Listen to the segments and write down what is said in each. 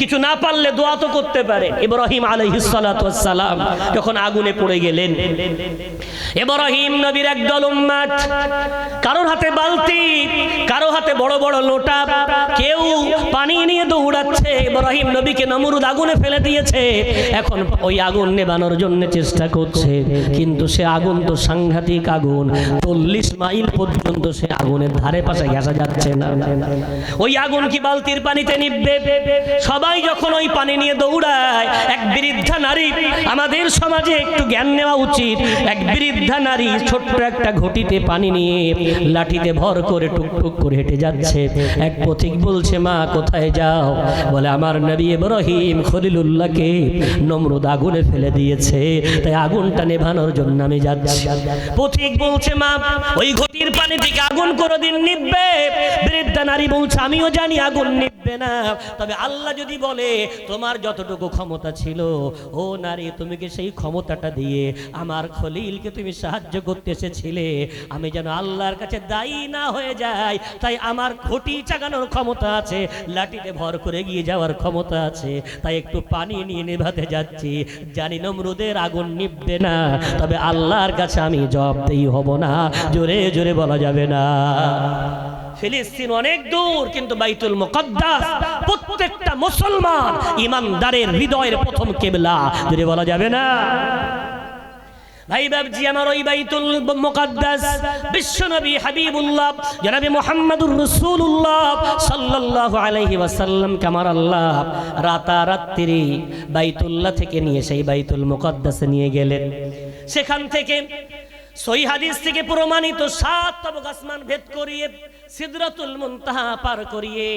কিছু না পারলে দোয়া তো করতে পারে। ইব্রাহিম আলাইহিস সালাতু যখন আগুনে পড়ে গেলেন নবীর একদল কারোর হাতে বালতি, কারও হাতে বড় বড় লোটা, কেউ পানি নিয়ে নবীকে নমরুদ আগুনে ফেলে দিয়েছে। এখন ওই আগুন নেবানোর জন্য চেষ্টা করছে, কিন্তু সে আগুন তো সাংঘাতিক আগুন, চল্লিশ মাইল পর্যন্ত সে আগুনের ধারে পাশে ঘেঁষা যাচ্ছে না। ওই আগুন কি বালতির পানিতে নিববে সবাই যখন ওই পানি নিয়ে দৌড়ায়, এক বৃদ্ধা নারী, আমাদের সমাজে একটু জ্ঞান নেওয়া উচিত। এক বৃদ্ধা নারী ছোট্ট একটা ঘটিতে পানি নিয়ে লাঠিতে ভর করে টুকটুক করে হেঁটে যাচ্ছে। এক পথিক বলছে, মা, কোথায় যাও? বলে, আমার নবী ইব্রাহিম খলিলুল্লাহকে নমরুদ আগুনে ফেলে দিয়েছে। তাই আগুনটা নেভানোর জন্য আমি যাচ্ছি। পথিক বলছে, মা, ওই ঘটির পানি থেকে আগুন কোনোদিন নিববে বৃদ্ধা নারী বলছে আমিও জানি আগুন নিববে না। তবে আল্লাহ যদি বলে, তোমার যতটুকু ক্ষমতা ছিল, ও নারী, তুমি কি সেই ক্ষমতাটা দিয়ে আমার খলিলকে তুমি সাহায্য করতে এসেছিলে? আমি যেন আল্লাহর কাছে দায়ী না হয়ে যাই, তাই আমার ঘটি চাগানোর ক্ষমতা আছে, লাঠিতে ভর করে গিয়ে যাওয়ার ক্ষমতা আছে, তাই একটু পানি নিয়ে নেভাতে যাচ্ছি। জানি নমরুদের আগুন নিববে না, তবে আল্লাহর কাছে আমি জবাবদেহি হব না। জোরে জোরে বলা যাবে না। ফিলিস্তিন অনেক দূর, কিন্তু বাইতুল মুকদ্দাস প্রত্যেকটা মুসলমান ইমানদারের হৃদয়ের প্রথম কেবলা। যদি বলা যাবে না? সেখান থেকে সই হাদিস থেকে প্রমাণিত সাত তবক ভেদ করিয়ে সিদরাতুল মুনতাহা পার করিয়ে,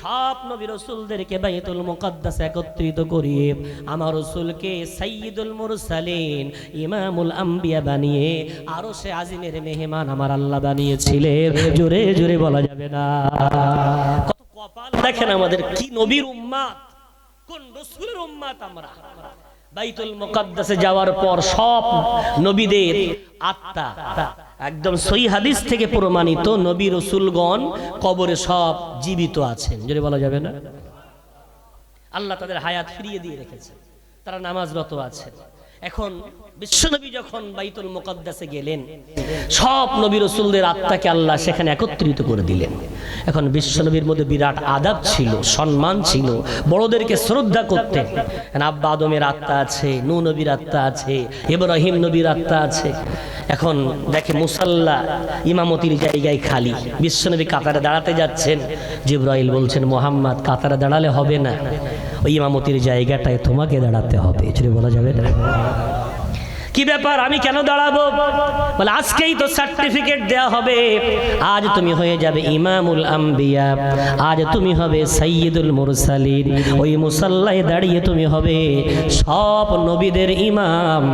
সব নবী রসুলদেরকে বাইতুল মুকদ্দাস একত্রিত করিয়ে, আমার রসুলকে সাইয়্যিদুল মুরসালিন, ইমামুল আম্বিয়া বানিয়ে আরও সে আজিমের মেহমান আমার আল্লাহ বানিয়েছিলেন। জোরে জোরে বলা যাবে না। কত কপাল দেখেন আমাদের কি নবীর উম্মাত কোন রসুলের উম্মাত আমরা। বাইতুল মুকদ্দাসে যাওয়ার পর সব নবীদের আত্মা একদম সই হাদিস থেকে প্রমাণিত নবী রসুলগণ কবরে সব জীবিত আছেন। যদি বলা যাবে না? আল্লাহ তাদের হায়াত ফিরিয়ে দিয়ে রেখেছে তারা নামাজরত আছেন। এখন বিশ্বনবী যখন বাইতুল মুকদ্দাসে গেলেন, সব নবী রসুলদের আত্মাকে আল্লাহ সেখানে একত্রিত করে দিলেন। এখন বিশ্বনবীর মধ্যে বিরাট আদাব ছিল, সম্মান ছিল, বড়দেরকে শ্রদ্ধা করতেন আব্বা আদমের আত্মা আছে নু নবীর আত্মা আছে, ইব্রাহিম নবীর আত্মা আছে। এখন দেখে মুসাল্লা ইমামতির জায়গায় খালি, বিশ্বনবী কাতারে দাঁড়াতে যাচ্ছেন। জিব্রাইল বলছেন, মোহাম্মদ, কাতারে দাঁড়ালে হবে না। ওই ইমামতির জায়গাটায় তোমাকে দাঁড়াতে হবে। যদি বলা যাবে না কি ব্যাপার? আমি কেন দাঁড়াবো? বলে, আজকেই তো সার্টিফিকেট দেয়া হবে। আজ তুমি হয়ে যাবে ইমামুল আম্বিয়া। আজ তুমি হবে সাইয়্যিদুল মুরসালিন। ওই মুসাল্লায় দাঁড়িয়ে তুমি হবে সব নবীদের ইমাম,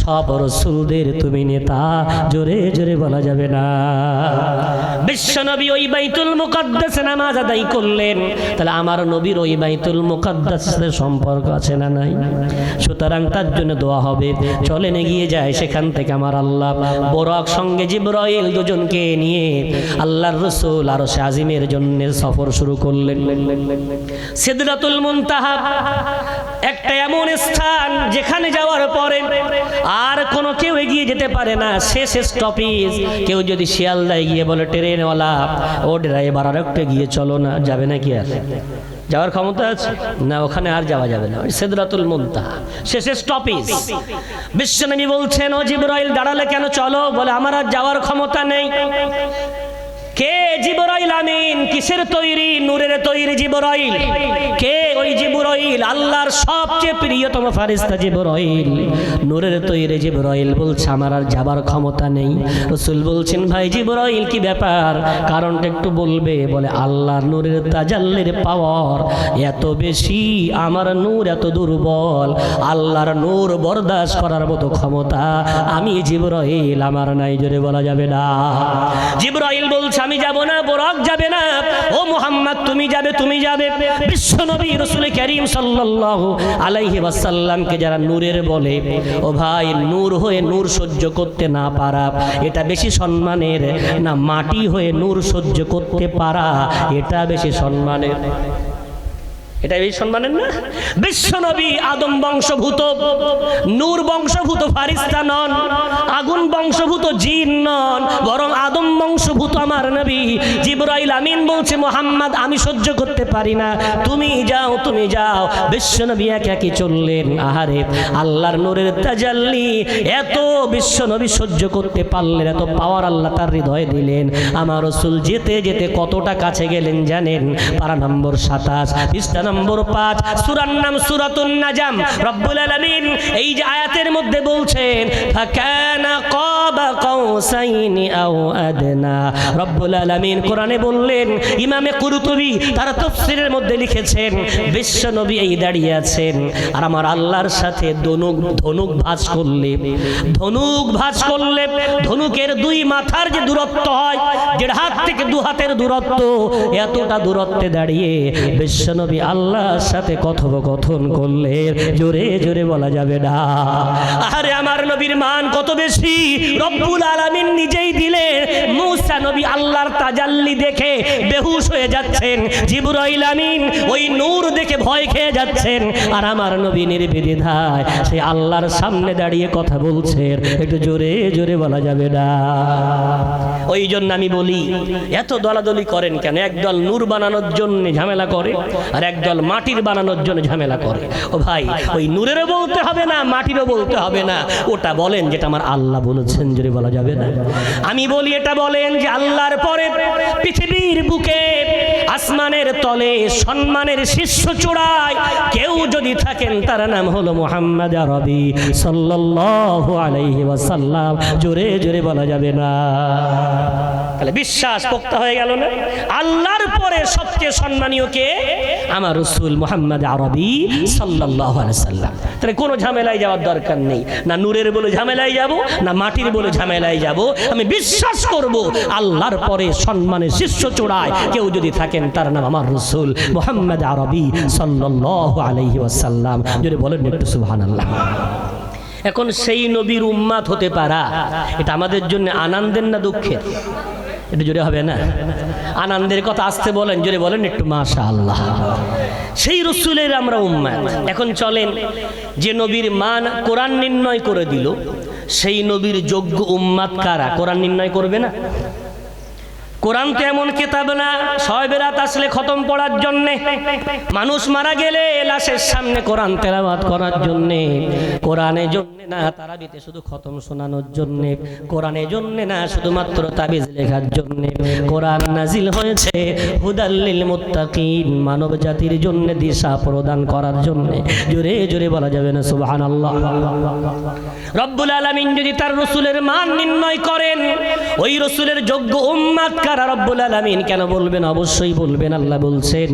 সব রসুলদের তুমি নেতা। জোরে জোরে বলা যাবে না। বিশ্বনবী ওই বাইতুল মুকদ্দাসে নামাজ আদায় করলেন। তাহলে আমার নবীর ওই বাইতুল মুকদ্দাসের সম্পর্ক আছে না নাই? সুতরাং তার জন্য দোয়া হবে। চলেন এগিয়ে যায় সেখান থেকে আমার আল্লাহ বরক সঙ্গে জিব্রাইল দুজনকে নিয়ে আল্লাহর রসুল আরও সে আজিমের জন্য সফর শুরু করলেন। সিদরাতুল মুনতাহা একটা এমন স্থান যেখানে যাওয়ার পরে আর কোনো কেউ এগিয়ে যেতে পারে না। শেষ স্টপেজ, কেউ যদি শিয়ালদায় গিয়ে বলে, ট্রেনওয়ালা, ও ড্রাইভার আর একটু গিয়ে চলো না, যাবে নাকি আর? যাওয়ার ক্ষমতা আছে? না, ওখানে আর যাওয়া যাবে না। সেদরাতুল মুনতাহা। শেষে স্টপেজ বিশ্বনবী বলছেন, ও জিবরাইল, দাঁড়ালে কেন চলো? বলে, আমার আর যাওয়ার ক্ষমতা নেই। কে জিবরাইল আমিন? কিসের তৈরি? নূরের তৈরি জিবরাইল। কে ওই জিবরাইল? আল্লাহর সবচেয়ে প্রিয়তম ফারিস্তা জিবরাইল। নূরের তৈরি জিবরাইল বলছে, আমার আর যাবার ক্ষমতা নেই। রসুল বলছেন, ভাই জিবরাইল, কি ব্যাপার? কারণটা একটু বলবে। বলে, আল্লাহর নূরের তাজাল্লের পাওয়ার এত বেশি, আমার নূর এত দুর্বল। আল্লাহর নূর বরদাস্ত করার মতো ক্ষমতা আমি জিবরাইল, আমার নাই। জোরে বলা যাবে না। জিবরাইল বলছে আমি যাব না, বরক যাবে না। ও মোহাম্মদ, তুমি যাবে তুমি যাবে। বিশ্ব নবী রসুল করিম সাল্লাল্লাহু আলাইহি ওয়াসাল্লামকে যারা নূরের বলে, ও ভাই, নূর হয়ে নূর সহ্য করতে না পারা, এটা বেশি সম্মানের। না, মাটি হয়ে নূর সহ্য করতে পারা, এটা বেশি সম্মানের। আদম নূর বরং আদম আমি সহ্য করতে পারি না। তুমি যাও তুমি যাও। বিশ্বনবী একে একে চললেন। আহারে, আল্লাহর নূরের তাজাল্লি, এত বিশ্বনবী সহ্য করতে পারলেন, এত পাওয়ার আল্লাহ তার হৃদয়ে দিলেন। আমার রসুল যেতে যেতে কতটা কাছে গেলেন জানেন? পারা নম্বর সাতাশ। নম্বর পাঁচ। সুরার নাম সুরাতুন নাজাম। রব্বুল আলামিন এই যে আয়াতের মধ্যে বলছেন, ফাকানা কাবা কাউসাইনি আও আদনা। রব্বুল আলামিন কোরআনে বললেন, ইমামে কুরতুবি তারা তাফসীরের মধ্যে লিখেছেন, বিশ্ব নবী এই দাঁড়িয়ে আছেন। আর আমার আল্লাহর সাথে ধনুক ধনুক ভাঁজ করলে, ধনুক ভাঁজ করলে ধনুকের দুই মাথার যে দূরত্ব হয়, দেড় হাত থেকে দু হাতের দূরত্ব, এতটা দূরত্বে দাঁড়িয়ে বিশ্বনবী আল্লাহর সাথে কথোপকথন করলে জোরে জোরে বলা যাবে না। আরে আমার নবীর মান কত বেশি? রব্বুল আলামিন নিজেই দিলেন। মুসা নবী আল্লাহর তাজাল্লি দেখে বেহুশ হয়ে যাচ্ছেন। জিবরাইল আমিন ওই নূর দেখে ভয় খেয়ে যাচ্ছেন। আর আমার নবী নির্বিধায় সেই আল্লাহর সামনে দাঁড়িয়ে কথা বলছেন একটু জোরে জোরে বলা যাবে না। ওই জন্য আমি বলি, এত দলাদলি করেন কেন? একদল নূর বানানোর জন্য ঝামেলা করে আর একদল মাটির বানানোর জন্য ঝামেলা করে। ও ভাই, ওই নূরেরও বলতে হবে না, মাটিরও বলতে হবে না। ওটা বলেন যেটা আমার আল্লাহ বলেছেন যদি বলা যাবে না। আমি বলি, এটা বলেন যে আল্লাহর পরে পৃথিবীর বুকে আসমানের তলে সম্মানের শীর্ষ চূড়ায় কেউ যদি থাকেন, তার নাম হলো মোহাম্মদ আরবি সাল্লাল্লাহু আলাইহি ওয়াসাল্লাম। জোরে জোরে বলা যাবে না। তাহলে বিশ্বাস পোক্তা হয়ে গেল না? আল্লাহর পরে সবচেয়ে সম্মানীয় কে? আমার রসুল মোহাম্মদ আরবি আলাইহি সাল্লাম তাহলে কোনো ঝামেলায় যাওয়ার দরকার নেই। না নূরের বলে ঝামেলায় যাব, না মাটির বলে ঝামেলায় যাব। আমি বিশ্বাস করব, আল্লাহর পরে সম্মানের শীর্ষ চূড়ায় কেউ যদি থাকেন, তার নাম আমার রসুল মোহাম্মদ আরবি সাল্লাল্লাহু আলাইহি ওয়াসাল্লাম। যদি বলেন একটু সুবহানাল্লাহ। এখন সেই নবীর উম্মাত হতে পারা, এটা আমাদের জন্য আনন্দের না দুঃখের? এটা জোরে হবে না? আনন্দের কথা আসতে বলেন, জোরে বলেন একটু মাশা আল্লাহ সেই রসুলের আমরা উম্মাত এখন চলেন, যে নবীর মান কোরআন নির্ণয় করে দিল, সেই নবীর যোগ্য উম্মাত কারা? কোরআন নির্ণয় করবে না? কোরআন তো এমন কেতাব না, ছয় বেরাত আসলে খতম পড়ার জন্যে। মানুষ মারা গেলে লাশের সামনে কোরআন তেলাবাদ করার জন্যে। কোরআনের জন্য না তারাবিতে শুধু খতম শোনানোর জন্যে। কোরআনের জন্য না, শুধুমাত্র তাবিজ লেখার জন্যে। কোরআন নাজিল হয়েছে হুদাল্লিল মুত্তাকিন, মানব জাতির জন্য দিশা প্রদান করার জন্যে। জোরে জোরে বলা যাবে না, সুবহানাল্লাহ। রব্বুল আলামিন যদি তার রসুলের মান নির্ণয় করেন, ওই রসুলের যোগ্য উম্মাত কারা? রব্বুল আলামিন কেন বলবেন? অবশ্যই বলবেন, আল্লাহ বলছেন,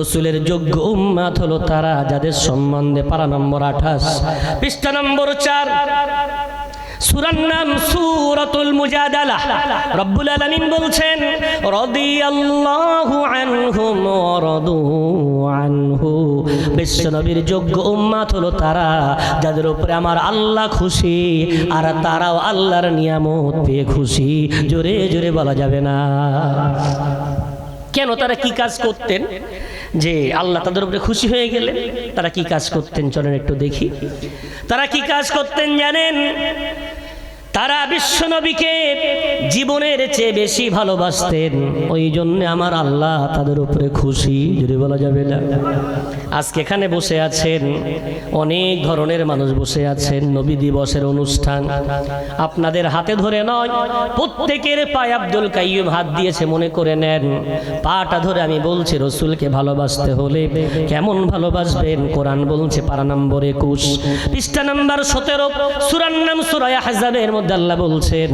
রসুলের যোগ্য উম্মাত হলো তারা যাদের সম্বন্ধে পারা নম্বর আঠাশ, পৃষ্ঠা নম্বর চার। বিশ্বনবীর যোগ্য তারা, যাদের আমার আল্লাহ খুশি, আর তারাও আল্লাহর নিয়ামত পেয়ে খুশি। জোরে জোরে বলা যাবে না। কেন তারা কি কাজ করতেন? যে আল্লাহ তাদের উপরে খুশি হয়ে গেলেন তারা কি কাজ করতেন? চলেন একটু দেখি। তারা কি কাজ করতেন জানেন? তারা বিশ্বনবীকে জীবনের চেয়ে বেশি ভালোবাসতেন। ওই জন্য আমার আল্লাহ তাদের উপরে খুশি, যদি বলা যাবে না। আজকে এখানে বসে আছেন, অনেক ধরনের মানুষ বসে আছেন, নবী দিবসের অনুষ্ঠান। আপনাদের হাতে ধরে নয়, প্রত্যেকের পায়ে আব্দুল কাইয়ুম হাত দিয়েছে, মনে করে নেন। পাটা ধরে আমি বলছি, রসুলকে ভালোবাসতে হলে কেমন ভালোবাসবেন? কোরআন বলছে, পারা নম্বর একুশ। পৃষ্ঠা নম্বর সতেরো সুরান নাম সুরায় হাজাবের আল্লাহ বলছেন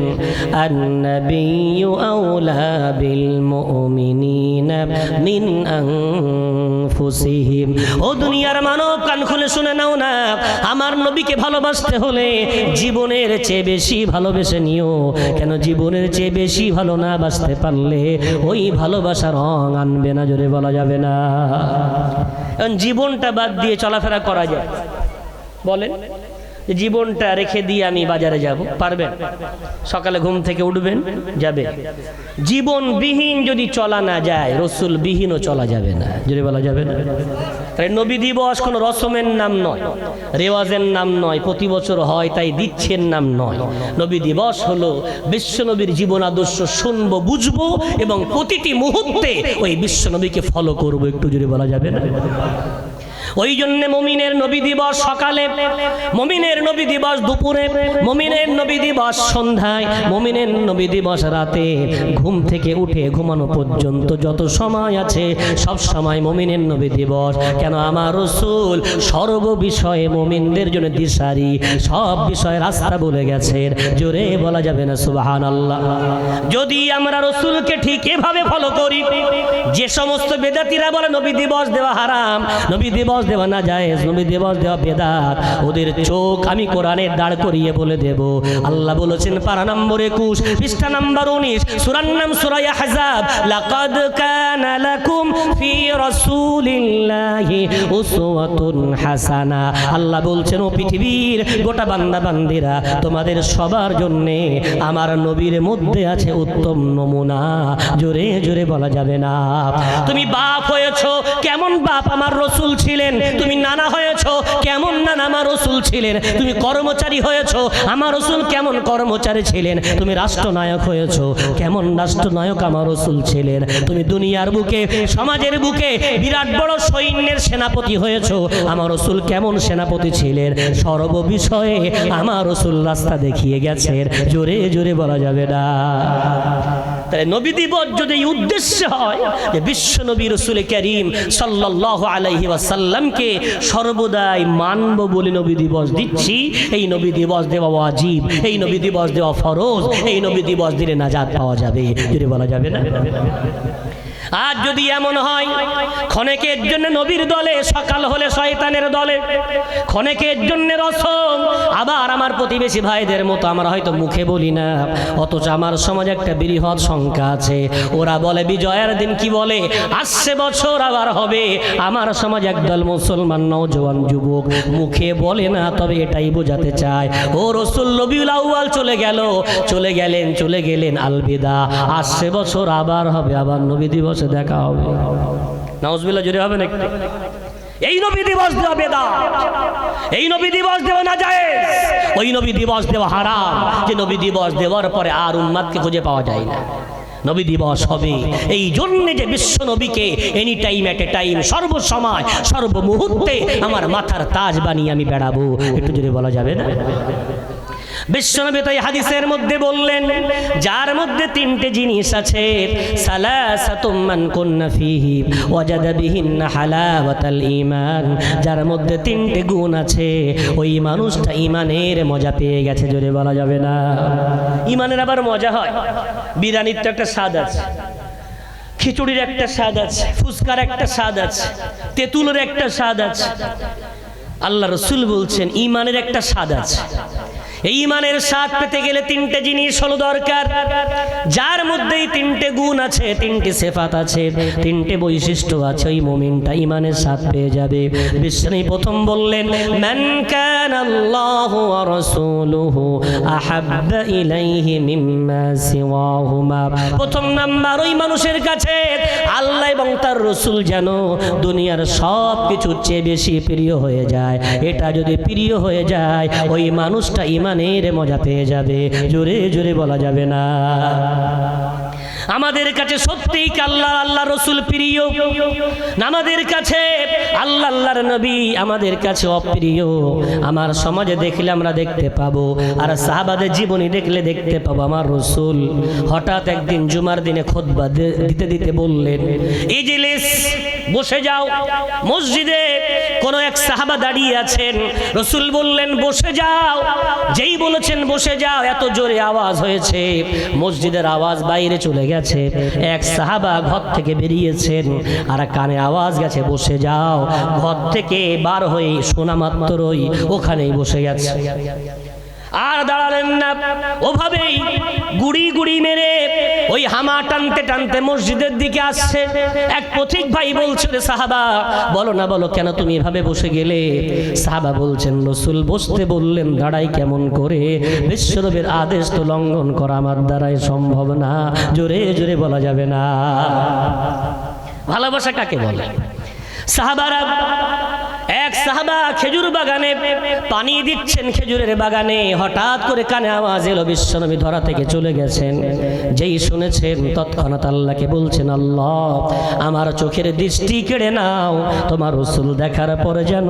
ও দুনিয়ার মানব, কান খুলে শুনে নাও না। আমার নবীকে ভালোবাসতে হলে জীবনের চেয়ে বেশি ভালোবেসে নিও। কেন জীবনের চেয়ে বেশি ভালো না বাসতে পারলে ওই ভালোবাসার রং আনবে না, জোরে বলা যাবে না। জীবনটা বাদ দিয়ে চলাফেরা করা যায়। বলেন। জীবনটা রেখে দিয়ে আমি বাজারে যাব। পারবেন? সকালে ঘুম থেকে উঠবেন, যাবে। জীবনবিহীন যদি চলা না যায় রসুল বিহীনও চলা যাবে না। যদি বলা যাবে না? তাই নবী দিবস কোনো রসমের নাম নয়, রেওয়াজের নাম নয়, প্রতি বছর হয় তাই দিচ্ছেন নাম নয়। নবী দিবস হলো বিশ্বনবীর জীবন আদর্শ শুনব, বুঝব এবং প্রতিটি মুহূর্তে ওই বিশ্বনবীকে ফলো করব। একটু যদি বলা যাবে না? ওই জন্য মমিনের নবী দিবস সকালে, মমিনের নবী দিবস দুপুরে, মমিনের নবী দিবস সন্ধ্যায়, মমিনের নবী দিবস রাতে ঘুম থেকে উঠে ঘুমানো পর্যন্ত যত সময় আছে, সব সময় মমিনের নবী দিবস। কেন আমার রসুল সর্ব বিষয়ে মমিনদের জন্য দিশারি, সব বিষয়ে রাস্তা বলে গেছেন। জোরে বলা যাবে না সুবাহান আল্লাহ যদি আমরা রসুলকে ঠিক এভাবে ফলো করি, যে সমস্ত বেদাতিরা বলে নবী দিবস দেওয়া হারাম, নবী দিবস দেওয়া না যায়, নবী দিবস দেওয়া বেদাত। ওদের চোখ আমি কোরআনে দাঁড় করিয়ে বলে দেব। আল্লাহ বলেছেন, পারা নম্বর একুশ, পৃষ্ঠা নম্বর উনিশ সুরান নাম সুরাই হাজাব লাকাদ কানা লাকুম ফি রাসূলিল্লাহি উসওয়াতুন হাসানা। আল্লাহ বলছেন, ও পৃথিবীর গোটা বান্দা বান্দিরা, তোমাদের সবার জন্যে আমার নবীর মধ্যে আছে উত্তম নমুনা। জোরে জোরে বলা যাবে না। তুমি বাপ হয়েছো, কেমন বাপ আমার রসুল ছিলেন? তুমি নানা হয়েছো। কেমন নানা আমার রসুল ছিলেন? তুমি কর্মচারী হয়েছো। আমার রসুল কেমন কর্মচারী ছিলেন? তুমি রাষ্ট্রনায়ক হয়েছো। কেমন রাষ্ট্রনায়ক আমার রসুল ছিলেন? তুমি দুনিয়ার বুকে, সমাজের বুকে বিরাট বড় সৈন্যের সেনাপতি হয়েছো। আমার রসুল কেমন সেনাপতি ছিলেন? সর্ব বিষয়ে আমার রসুল রাস্তা দেখিয়ে গেছেন। জোরে জোরে বলা যাবে না। তাহলে নবী দিবস যদি উদ্দেশ্য হয়, যে বিশ্ব নবী রসুল করিম সাল্লাহ আলহি ওয়াসাল্লামকে সর্বদাই মানব বলে নবী দিবস দিচ্ছি, এই নবী দিবস দেওয়া ওয়াজিব, এই নবী দিবস দেওয়া ফরজ, এই নবী দিবস দিলে নাজাদ পাওয়া যাবে। যদি বলা যাবে না? আর যদি এমন হয়, ক্ষণেকের জন্য নবীর দলে, সকাল হলে শয়তানের দলে, ক্ষণেকের জন্য রসম, আবার আমার প্রতিবেশী ভাইদের মতো আমরা হয়তো মুখে বলি না। অথচ আমার সমাজে একটা বৃহৎ সংখ্যা আছে। ওরা বলে, বিজয়ের দিন কি বলে? আসছে বছর, আবার হবে। আমার সমাজ একদল মুসলমান নওজোয়ান যুবক মুখে বলে না, তবে এটাই বোঝাতে চায়। ও রসুল নবীল আউয়াল চলে গেল। চলে গেলেন চলে গেলেন, আলবিদা। আসছে বছর, আবার হবে, আবার নবী দিবসে দেখা হবে। নাউজবিল্লা জুড়ে হবে নাকি? এই নবী দিবস দেওয়া বেদা। এই নবী দিবস দেওয়া না যায় ওই নবী দিবস দেওয়া হারাম। যে নবী দিবস দেওয়ার পরে আর উন্মাদকে খুঁজে পাওয়া যায় না। নবী দিবস হবে। এই জন্যে যে বিশ্ব নবীকে any time at a time সর্বসময়, সর্বমুহূর্তে আমার মাথার তাজ বানিয়ে আমি বেড়াবো। একটু যদি বলা যাবে না? বিশ্বনবী তাই হাদিসের মধ্যে বললেন, যার মধ্যে তিনটে জিনিস আছে। সালাসাতুম মান কুন্না ফিহি ওয়াজাদা বিহিন্না হালাওয়াতাল ঈমান। যার মধ্যে তিনটে গুণ আছে, ওই মানুষটা ঈমানের মজা পেয়ে গেছে, জোরে বলা যাবে না। ঈমানের আবার মজা হয়। বিরিয়ানির তো একটা স্বাদ আছে, খিচুড়ির একটা স্বাদ আছে, ফুচকার একটা স্বাদ আছে, তেঁতুলের একটা স্বাদ আছে। আল্লাহ রসুল বলছেন ইমানের একটা স্বাদ আছে। এই ইমানের স্বাদ পেতে গেলে তিনটে জিনিস হলো দরকার। যার মধ্যেই তিনটে গুণ আছে, তিনটে সেফাত আছে, তিনটে বৈশিষ্ট্য আছে, ওই মোমিনটা ইমানের স্বাদ পেয়ে যাবে। বিশ্বনী প্রথম বললেন, মান কান আল্লাহ ওয়া রাসূলুহু আহাব্বা ইলাইহি মিম্মা সিওয়াহুমা। প্রথম নাম্বার, ওই মানুষের কাছে আল্লাহ এবং তার রসুল যেন দুনিয়ার সব কিছুর চেয়ে বেশি প্রিয় হয়ে যায়। এটা যদি প্রিয় হয়ে যায়, ওই মানুষটা ইমানের মজা পেয়ে যাবে। জোরে জোরে বলা যাবে না। আমাদের কাছে সত্যিই আল্লাহ আল্লাহ রসুল প্রিয়? আমাদের কাছে? আল্লাহ, আল্লাহর নবী আমাদের কাছে অপ্রিয়। আমার সমাজে দেখলে আমরা দেখতে পাবো, আর সাহাবাদের জীবনী দেখলে দেখতে পাবো আমার রসুল। হঠাৎ একদিন জুমার দিনে খোদবা দিতে দিতে বললেন ইজলিস বসে যাও। মসজিদে কোন এক সাহাবা দাঁড়িয়ে আছেন। রসুল বললেন, বসে যাও। যেই বলেছেন, বসে যাও। এত জোরে আওয়াজ হয়েছে। মসজিদের আওয়াজ বাইরে চলে গেছে। এক সাহাবা ঘর থেকে বেরিয়েছেন আর কানে আওয়াজ গেছে, বসে যাও। ঘর থেকে বার হয়ে শোনা মাত্রই ওখানেই বসে গেছে। আর দাঁড়ালেন না। ওভাবেই গুড়ি গুড়ি মেরে ওই হামা টানতে টানতে মসজিদের দিকে আসছে। এক পথিক ভাই বলছে, রে সাহাবা, বলো না, বলো, কেন তুমি এভাবে বসে গেলে? সাহাবা বলছেন, রসুল বসতে বললেন, দাঁড়াই কেমন করে? বিশ্বরবের আদেশ তো লঙ্ঘন করা আমার দ্বারাই সম্ভব না। জোরে জোরে বলা যাবে না। ভালোবাসা কাকে বলে? সাহাবারা, এক সাহাবা খেজুর বাগানে পানি দিচ্ছেন খেজুরের বাগানে। হঠাৎ করে কানে আওয়াজ এলো বিশ্বনবী ধরা থেকে চলে গেছেন। যেই শুনেছেন, তৎক্ষণাৎ আল্লাহকে বলছেন, আল্লাহ, আমার চোখের দৃষ্টি কেড়ে নাও। তোমার রসুল দেখার পরে যেন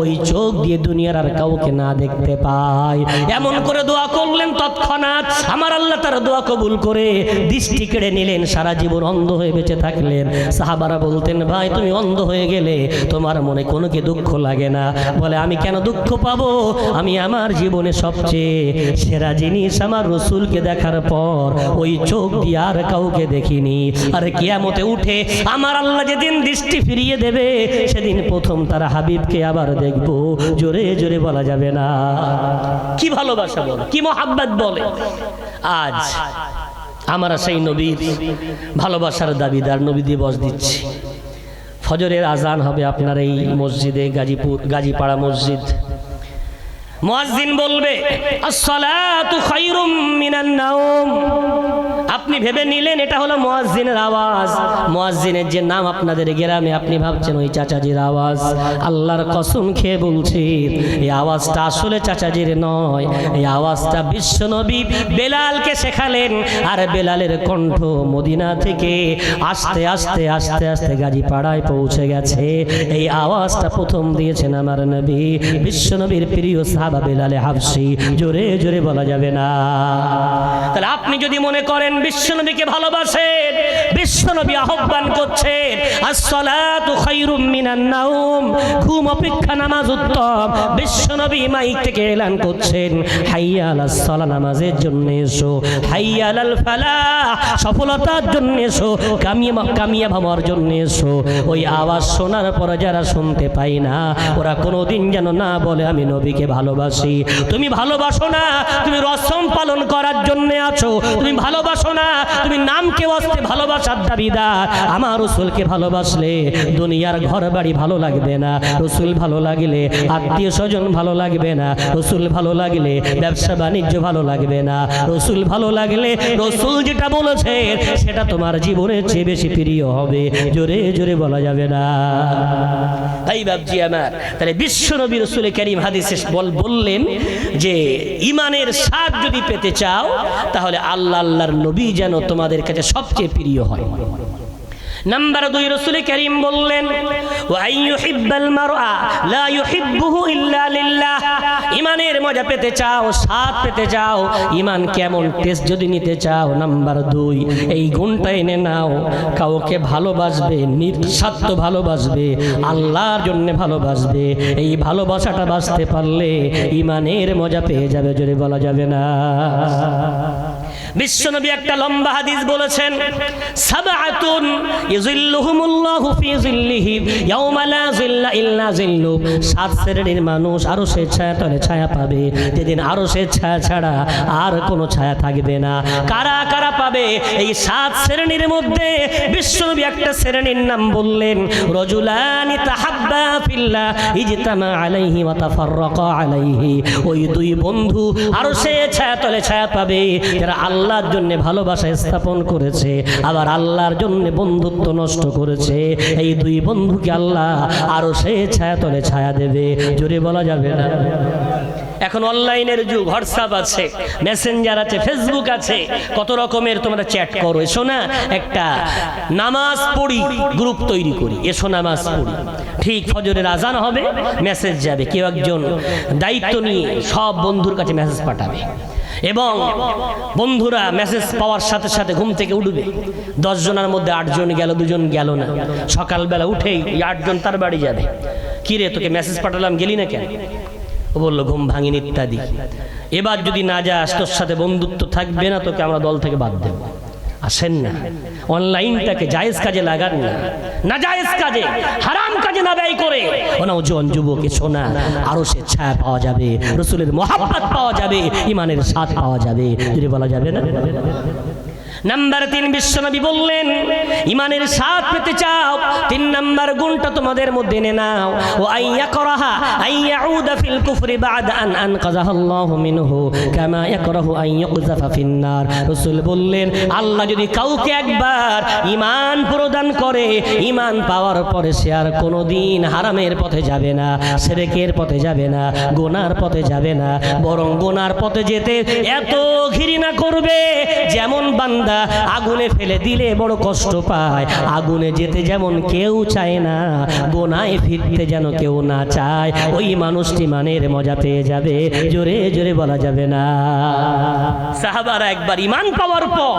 ওই চোখ দিয়ে দুনিয়ার আর কাউকে না দেখতে পাই এমন করে দোয়া করলেন, তৎক্ষণাৎ আমার আল্লাহ তার দোয়া কবুল করে দৃষ্টি কেড়ে নিলেন, সারা জীবন অন্ধ হয়ে বেঁচে থাকলেন। সাহাবারা বলতেন, ভাই, তুমি অন্ধ হয়ে গেলে তোমার মনে কোনো কি দুঃখ লাগে না? বলে, আমি কেন দুঃখ পাবো? আমি আমার জীবনে সবচেয়ে সেরা জিনিস আমার রসুলকে দেখার পর ওই চোখ দিয়ে আর কাউকে দেখিনি। আর কিয়ামতে উঠে আমার আল্লাহ যেদিন দৃষ্টি ফিরিয়ে দেবে, সেদিন প্রথম তারা হাবিবকে আবার দেখব। জোরে জোরে বলা যাবে না। কি ভালোবাসা বলে, কি মোহাব্বত বলে। আজ আমরা সেই নবীর ভালোবাসার দাবিদার নবী দিবস দিচ্ছি। ফজরের আজান হবে আপনার এই মসজিদে গাজীপুর গাজীপাড়া মসজিদ। মুয়াজ্জিন বলবে, আসসালাতু খায়রুম মিনান নাওম। আপনি ভেবে নিলেন, এটা হলো মুয়াজ্জিনের আওয়াজ। মুয়াজ্জিনের যে নাম আপনাদের গ্রামে, আপনি ভাবছেন ওই চাচাজির আওয়াজ। আল্লাহর কসম খেয়ে বলছি, এই আওয়াজটা আসলে চাচাজির নয়। এই আওয়াজটা বিশ্বনবী বেলালকে শেখালেন, আর বেলালের কণ্ঠ মদিনা থেকে আস্তে আস্তে আস্তে আস্তে গাজীপাড়ায় পৌঁছে গেছে। এই আওয়াজটা প্রথম দিয়েছেন আমার নবী বিশ্বনবীর প্রিয় সাহাবা বেলালে হাফসি। জোরে জোরে বলা যাবে না। তাহলে আপনি যদি মনে করেন বিশ্বনবীকে ভালোবাসেন, বিশ্বনবী আহ্বান করছেন, আসসালাতু খায়রুম মিনান নাওম, ঘুম অপেক্ষা নামাজ উত্তম। বিশ্বনবী মাইক থেকে এলান করছেন, হাইয়া আলাস সালাহ নামাজের জন্য এসো, হাইয়া আলাল ফালাহ, সফলতার জন্য এসো, কামিয়া কামিয়াব হওয়ার জন্য এসো। ওই আওয়াজ শোনার পর যারা শুনতে পাই না, ওরা কোনোদিন যেন না বলে, আমি নবীকে ভালোবাসি। তুমি ভালোবাসো না, তুমি রসম পালন করার জন্য আছো, তুমি ভালোবাসো না। তুমি নামকে অস্তে ভালোবাসার দাবিদার। আমার রসুলকে ভালোবাসলে দুনিয়ার ঘর বাড়ি ভালো লাগবে না। রসুল ভালো লাগলে আত্মীয় স্বজন ভালো লাগবে না। রসুল ভালো লাগলে ব্যবসা বাণিজ্য ভালো লাগবে না। রসুল ভালো লাগলে রসুল যেটা বলেছে সেটা তোমার জীবনের চেয়ে বেশি প্রিয় হবে। জোরে জোরে বলা যাবে না। তাই বাবজি আমার, তাহলে বিশ্ব নবী রসুল করিম হাদিসে বল বললেন যে, ইমানের স্বাদ যদি পেতে চাও, তাহলে আল্লাহ আল্লাহর নবী যেন তোমাদের কাছে সবচেয়ে প্রিয় হয়। নাম্বার দুই রসুল করিম বললেন ইমানের মজা পেতে চাও, স্বাদ পেতে চাও, ইমান কেমন টেস্ট যদি নিতে চাও। নাম্বার দুই, এই গুণটা এনে নাও, কাউকে ভালোবাসবে, নিঃস্বার্থ ভালোবাসবে, আল্লাহর জন্য ভালোবাসবে। এই ভালোবাসাটা বাঁচতে পারলে ইমানের মজা পেয়ে যাবে যদি বলা যাবে না। বিশ্বনবী একটা লম্বা হাদিস বলেছেন, সাবআতুন ইযিল্লুহুমুল্লাহু ফি যিল্লিহি ইয়াওমা লা যিল্লা ইল্লা যিল্লু। সাত শ্রেণির মানুষ আরও সে ছায়া তলে ছায়া পাবে। যেদিন আরও সে ছায়া ছাড়া আর কোনো ছায়া থাকবে না। কারা কারা পাবে? এই সাত শ্রেণির মধ্যে বিশ্বনবী একটা শ্রেণির নাম বললেন, রজুলানি তাহাব্বা ফিল্লাহ ইজতামা আলাইহি ওয়া তাফাররাকা আলাইহি। ওই দুই বন্ধু আরও সে ছায়া তলে ছায়া পাবে। যারা আল্লাহর জন্য ভালোবাসা স্থাপন করেছে, আবার আল্লাহর জন্য বন্ধুত্ব নষ্ট করেছে। এই দুই বন্ধুকে আল্লাহ আরও সে ছায়া তলে ছায়া দেবে। জোরে বলা যাবে না। এখন অনলাইনের যুগ, হোয়াটসঅ্যাপ আছে, মেসেঞ্জার আছে, ফেসবুক আছে। কত রকমের তোমরা চ্যাট করো। এসো না, একটা নামাজ পড়ি, গ্রুপ তৈরি করি। এসো নামাজ পড়ি। ঠিক ফজরের আজান হবে, মেসেজ যাবে। কেউ একজন দায়িত্ব নিয়ে সব বন্ধুর কাছে মেসেজ পাঠাবে। এবং বন্ধুরা মেসেজ পাওয়ার সাথে সাথে ঘুম থেকে উঠবে। দশ জনের মধ্যে আটজন গেল, দুজন গেল না। সকালবেলা উঠেই আটজন তার বাড়ি যাবে। কিরে তোকে মেসেজ পাঠালাম, গেলি না কেন? ও বলল, ঘুম ভাঙিনি ইত্যাদি। এবার যদি না যাস, তোর সাথে বন্ধুত্ব থাকবে না, তোকে আমরা দল থেকে বাদ দেব। আসেন না। অনলাইনটাকে জায়েজ কাজে লাগান না। না জায়েজ কাজে, হারাম কাজে না ব্যয় করে। অনজন যুবকে শোনা আরও সে ছায়া পাওয়া যাবে, রসুলের মহাব্বত পাওয়া যাবে, ইমানের স্বাদ পাওয়া যাবে। যদি বলা যাবে না? নাম্বার তিন বিশ্বনবী বললেন ইমানের স্বাদ পেতে চাও, তিন নাম্বার গুণটা তোমাদের মধ্যে এনে নাও। ও আইয়া করাহা, আইয়া উদা ফিল কুফরি বাদ আন আন কাজাহাল্লাহু মিনহু, কামা ইয়াকরাহু আন ইউকযাফা ফিন্নার। রাসূল বললেন, আল্লাহ যদি কাউকে একবার ঈমান প্রদান করে, ঈমান পাওয়ার পরে সে আর কোনোদিন হারামের পথে যাবে না, সেরেকের পথে যাবে না, গোনার পথে যাবে না, বরং গোনার পথে যেতে এত ঘৃণা করবে, যেমন বান্দা আগুনে ফেলে দিলে বড় কষ্ট পায়। আগুনে যেতে যেমন কেউ চায় না গোনায় ফিরতে যেন কেউ না চায়। ওই মানুষটি মানের মজা পেয়ে যাবে, জোরে জোরে বলা যাবে না। সাহাবারা একবার ইমান পাওয়ার পর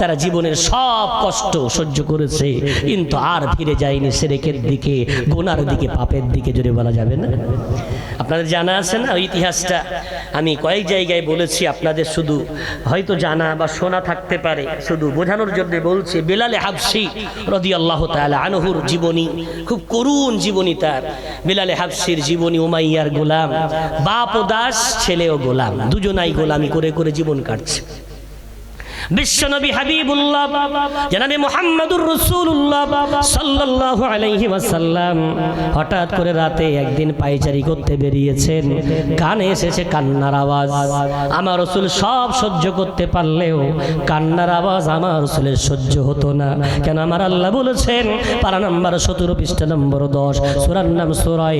তারা জীবনের সব কষ্ট সহ্য করেছে, কিন্তু আর ফিরে যায়নি সেরেকের দিকে, গোনার দিকে, পাপের দিকে, জোরে বলা যাবে না। আপনাদের জানা আছে না ইতিহাসটা আমি কয়েক জায়গায় বলেছি, আপনাদের শুধু হয়তো জানা বা শোনা থাকতে পারে। শুধু বোঝানোর জন্য বলছে, বেলালে হাবসি রদি আল্লাহ তাআলা আনহুর জীবনী, খুব করুণ জীবনী তার। বেলালে হাবসির জীবনী ওমাইয়ার গোলাম, বাপ ও দাস, ছেলে ও গোলাম, দুজনাই গোলামি করে করে জীবন কাটছে। বিশ্বনবী হাবিবুল্লাহ, জানাবে মোহাম্মদুর রসুল্লাহ সাল্লাল্লাহু আলাইহি ওয়াসাল্লাম। হঠাৎ করে রাতে একদিন পায়চারি করতে বেরিয়েছেন। কানে এসেছে কান্নার আওয়াজ। আমার রসুল সব সহ্য করতে পারলেও কান্নার আওয়াজ আমার রসুলের সহ্য হতো না। কেন আমার আল্লাহ বলেছেন, পারা নাম্বার সতেরো, পৃষ্ঠা নম্বর দশ, সুরার নাম সুরাই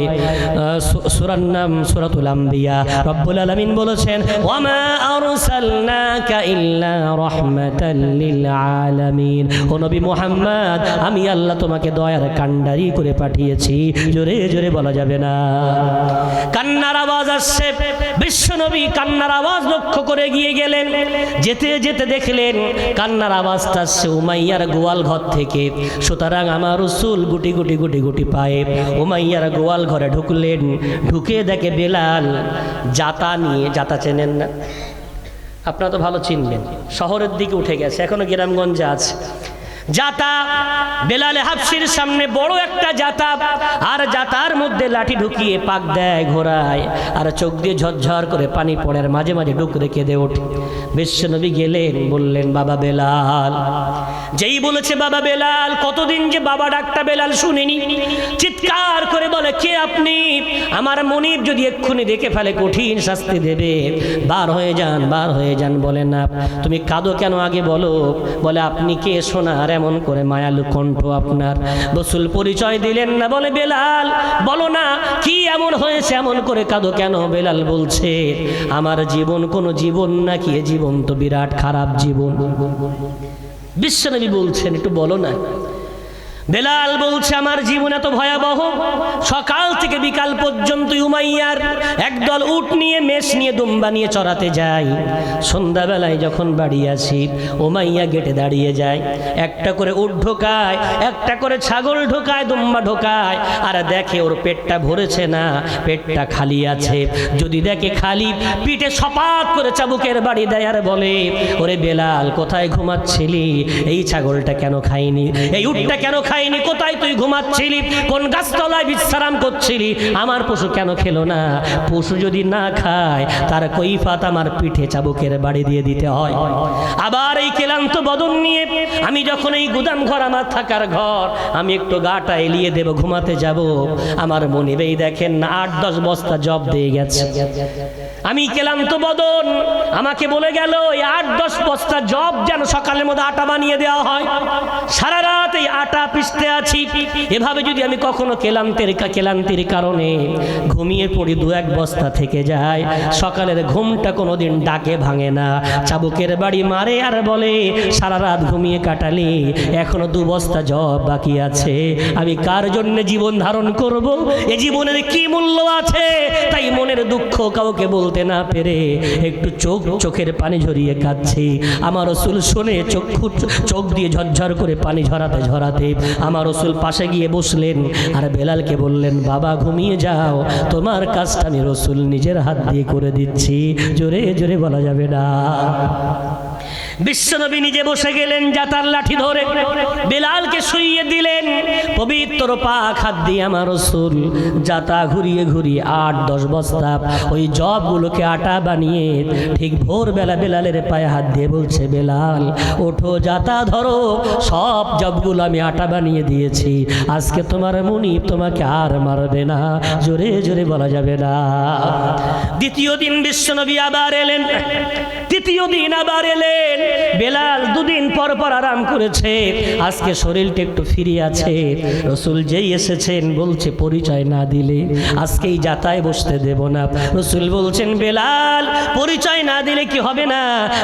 সুরার নাম সুরাতুল আম্বিয়া। রব্বুল আলামিন বলেছেন ওয়ামা আরসালনাকা ইল্লা মুহাম্মদ, আমি আল্লাহ তোমাকে দয়ার কান্ডারি করে পাঠিয়েছি। জোরে জোরে বলা যাবে না। কান্নার আওয়াজ আসছে। বিশ্ব নবী কান্নার আওয়াজ লক্ষ্য করে গিয়ে গেলেন। যেতে যেতে দেখলেন কান্নার আওয়াজটা আসছে উমাইয়ার গোয়াল ঘর থেকে। সুতরাং আমার রসুল গুটি গুটি গুটি গুটি পায়ে উমাইয়ার গোয়াল ঘরে ঢুকলেন। ঢুকে দেখে বেলাল জাতা নিয়ে জাতা চেনেন না। আপনারা তো ভালো চিনবেন। শহরের দিকে উঠে গেছে এখনও গ্রামগঞ্জে আছে। জাতা বেলালে হাফসির সামনে বড় একটা জাতা, আর জাতার মধ্যে লাঠি ঢুকিয়ে পাক দেয় ঘোরায় আর চোখ দিয়ে ঝরঝর করে পানি পড়ে, আর মাঝে মাঝে ডুক রেখে দে ওঠে। বিশ্বনবী গেলেন, বললেন, বাবা বেলাল। যেই বলেছে, বাবা বেলাল, কতদিন যে বাবা ডাকটা বেলাল শুনিনি? চিৎকার করে বলে, কে আপনি? আমার মনিব যদি এক্ষুনি দেখে ফেলে, কঠিন শাস্তি দেবে। বার হয়ে যান, বার হয়ে যান। বলে, না, তুমি কাঁদো কেন আগে বলো। বলে, আপনি কে সোনার এমন করে মায়ালু কণ্ঠ আপনার। রসুল পরিচয় দিলেন না বলে বেলাল। বলো না, কি এমন হয়েছে, এমন করে কাঁদো কেন? বেলাল বলছে, আমার জীবন কোনো জীবন না, কি জীবন তো বিরাট খারাপ জীবন। বিশ্বনবী বলছেন, একটু বলো না বেলাল বলছে, আমার জীবন এত ভয়াবহ। সকাল থেকে বিকাল পর্যন্ত উমাইয়ার একদল উট নিয়ে, মেষ নিয়ে, দুম্বা নিয়ে চড়াতে যাই সন্ধ্যাবেলায় যখন বাড়ি আসি, উমাইয়া গেটে দাঁড়িয়ে যায়। একটা করে উট ঢোকায়, একটা করে ছাগল ঢোকায়, দুম্বা ঢোকায়। আর দেখে ওর পেটটা ভরেছে না, পেটটা খালি আছে। যদি দেখে খালি, পিঠে সপাত করে চাবুকের বাড়ি দেয় আর বলে, ওরে বেলাল, কোথায় ঘুমাচ্ছিলি? এই ছাগলটা কেন খাইনি? এই উটটা কেন খাইনি, কোথায় তুই ঘুমাচ্ছিলি? কোন গাছতলায় বিশ্রাম করছিলি? আমার পশু কেন খেলো না? পশু যদি না খায়, তার কৈফাত আমার পিঠে চাবুকের বাড়ি দিয়ে দিতে হয়। আবার এই ক্লান্ত বদন নিয়ে আমি যখন এই গুদাম ঘর আমার থাকার ঘর, আমি একটু গাটা এলিয়ে দেব, ঘুমাতে যাব। আমার মনে বেই দেখেন আট দশ বস্তা জব দিয়ে গেছে। আমি ক্লান্ত বদন। আমাকে বলে গেল, এই আট, দশ বস্তা জব যেন সকালের মধ্যে আটা বানিয়ে দেওয়া হয়। সারা রাত এই আটা পিষতে আছি। এভাবে যদি আমি কখনো কেলান্তের কেলান্তির কারণে ঘুমিয়ে পড়ি দু এক বস্তা থেকে যায়, সকালের ঘুমটা কোনোদিন ডাকে ভাঙে না। চাবুকের বাড়ি মারে আর বলে, সারা রাত ঘুমিয়ে কাটালি এখনও দু বস্তা জব বাকি আছে। আমি কার জন্য জীবন ধারণ করব? এ জীবনের কি মূল্য আছে? তাই মনের দুঃখ কাউকে বলতে বলতে না পেরে একটু চোখ, চোখের পানি ঝরিয়ে কাঁদছে। আমার রসুল শুনে চক্ষু চোখ দিয়ে ঝরঝর করে পানি ঝরাতে ঝরাতে আমার রসুল পাশে গিয়ে বসলেন। আর বেলালকে বললেন, বাবা, ঘুমিয়ে যাও। তোমার কাজটা আমি রসুল নিজের হাত দিয়ে করে দিচ্ছি। জোরে জোরে বলা যাবে না। বিশ্বনবী নিজে বসে গেলেন জাতার লাঠি ধরে। বেলালকে শুইয়ে দিলেন, পবিত্র পাক হাত দিয়ে আমার রসুল জাতা ঘুরিয়ে ঘুরিয়ে আট দশ বস্তা, ওই জবগুলোকে আটা বানিয়ে ঠিক ভোরবেলা বেলালের পায়ে হাত দিয়ে বলছে, বেলাল, ওঠো জাতা ধরো, সব জবগুলো আমি আটা বানিয়ে দিয়েছি, আজকে তোমার মুনি তোমাকে আর মারবে না। জোরে জোরে বলা যাবে না। দ্বিতীয় দিন বিশ্বনবী আবার এলেন, তৃতীয় দিন আবার এলেন বেলাল দুদিন পর পর আরাম করেছে। আজকে শরীরটা একটু ফিরে আছে। রসুল যেই এসেছেন, বলছে পরিচয় না দিলে আজকেই যাতায় বসতে দেব না। রসুল বলছেন, বেলাল, পরিচয় না দিলে কি হবে না?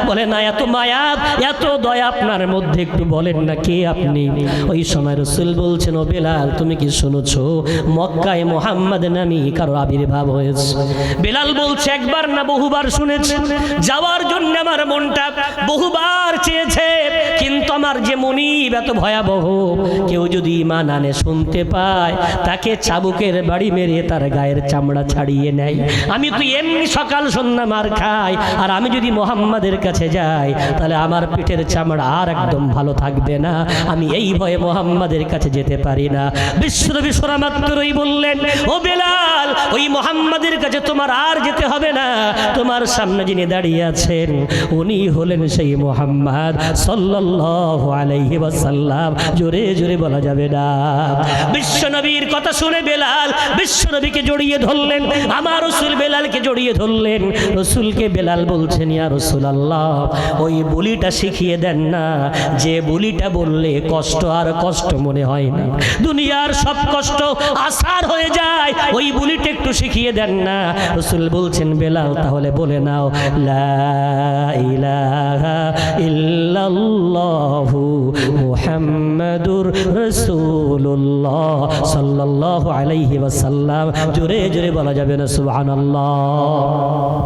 বলে, না, এত মায়া এত দয়া আপনার মধ্যে একটু বলেন না কে আপনি? ওই সময় রসুল বলছেন, ও বেলাল, তুমি কি শুনেছ? মক্কায় মোহাম্মদ নামি কারও আবির্ভাব হয়েছে। বেলাল বলছে, একবার না বহুবার শুনেছেন যাওয়ার জন্য আমার মনটা বহুবার চেয়েছে, কিন্তু আমার যে মনিব এত ভয়াবহ, কেউ যদি ইমান আনে শুনতে পায়, তাকে চাবুকের বাড়ি মেরে তার গায়ের চামড়া ছাড়িয়ে নেয়। আমি তো এমনি সকাল সন্ধ্যা মার খাই, আর আমি যদি মোহাম্মদের কাছে যাই, তাহলে আমার পিঠের চামড়া আর একদম ভালো থাকবে না। আমি এই ভয়ে মোহাম্মদের কাছে যেতে পারি না। বিশ্বনবী সোরা মাত্রই বললেন, ও বেলাল, ওই মোহাম্মদের কাছে তোমার আর যেতে হবে না। তোমার সামনে যিনি দাঁড়িয়ে আছেন, উনি হলেন সেই মোহাম্মদ সাল্লাল্লাহু আলাইহি ওয়াসাল্লাম। জোরে জোরে বলা যাবে না। বিশ্বনবীর কথা শুনে বেলাল বিশ্বনবীকে জড়িয়ে ধরলেন, আমার রসুল বেলালকে জড়িয়ে ধরলেন। রসুলকে বেলাল বলছেন, ইয়া রসুল আল্লাহ ওই বলিটা শিখিয়ে দেন না। যে বলিটা বললে কষ্ট আর কষ্ট মনে হয় না। দুনিয়ার সব কষ্ট আসার হয়ে যায়, ওই বলিটা একটু শিখিয়ে দেন না। রসুল বলছেন, বেলাল, তাহলে বলে নাও, লা ইলাহা ইল্লাল্লাহু মুহাম্মাদুর রাসূলুল্লাহ সাল্লাল্লাহু আলাইহি ওয়াসাল্লাম জোরে জোরে বলা যাবে না সুবহানাল্লাহ